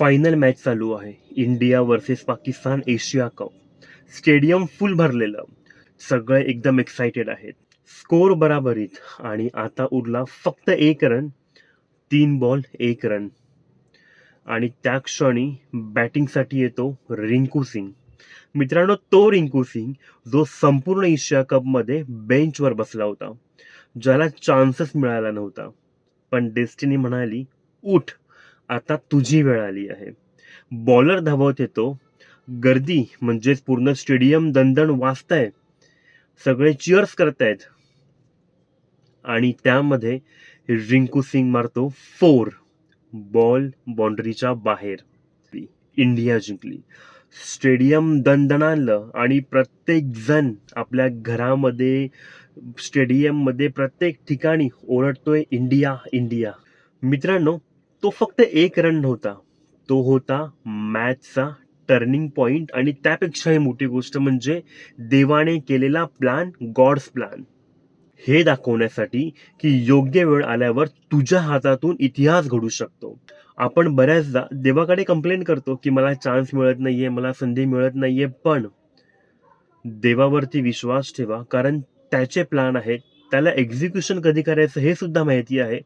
Final match चालू आहे. India versus Pakistan Asia cup stadium full भरलेलं. सगळे एकदम एक्साइटेड आहेत. स्कोर बराबरीत. आणि आता उरला फक्त एक रन तीन बॉल एक रन आणि त्या क्षणी बॅटिंगसाठी येतो रिंकू सिंग. मित्रांनो तो रिंकू सिंग जो संपूर्ण एशिया कपमध्ये बेंचवर बसला होता. ज्याला चान्सच मिळाला नव्हता. पण डेस्टिनी म्हणाली उठ आता तुझी वेळ आली आहे. बॉलर धावत येतो. गर्दी म्हणजेच पूर्ण स्टेडियम दणदण वाजतंय. सगळे चिअर्स करतायत. आणि त्यामध्ये रिंकू सिंग मारतो फोर बॉल बाउंड्रीच्या बाहेर. इंडिया जिंकली. स्टेडियम दणदणालं आणि प्रत्येक जण आपल्या घरामध्ये स्टेडियममध्ये प्रत्येक ठिकाणी ओरडतोय इंडिया इंडिया. मित्रांनो तो फक्त एक रन नव्हता. तो होता मॅचचा टर्निंग पॉईंट आणि त्यापेक्षाही मोठी गोष्ट म्हणजे देवाने केलेला प्लॅन गॉड्स प्लॅन हे दाखवण्यासाठी की योग्य वेळ आल्यावर तुझ्या हातातून इतिहास घडू शकतो. आपण बऱ्याचदा देवाकडे कंप्लेंट करतो की मला चान्स मिळत नाहीये मला संधी मिळत नाहीये पण देवावरती विश्वास ठेवा कारण त्याचे प्लॅन आहेत. त्याला एक्झिक्युशन कधी करायचं हे सुद्धा माहिती आहे.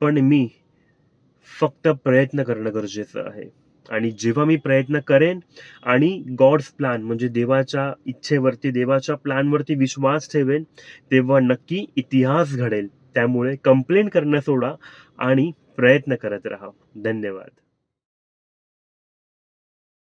पण मी फक्त प्रयत्न करणं गरजेचं आहे. आणि जेव्हा मी प्रयत्न करेन आणि गॉड्स प्लॅन म्हणजे देवाच्या इच्छेवरती देवाच्या प्लॅनवरती विश्वास ठेवेन तेव्हा नक्की इतिहास घडेल. त्यामुळे कंप्लेंट करणं सोडा आणि प्रयत्न करत राहा. धन्यवाद.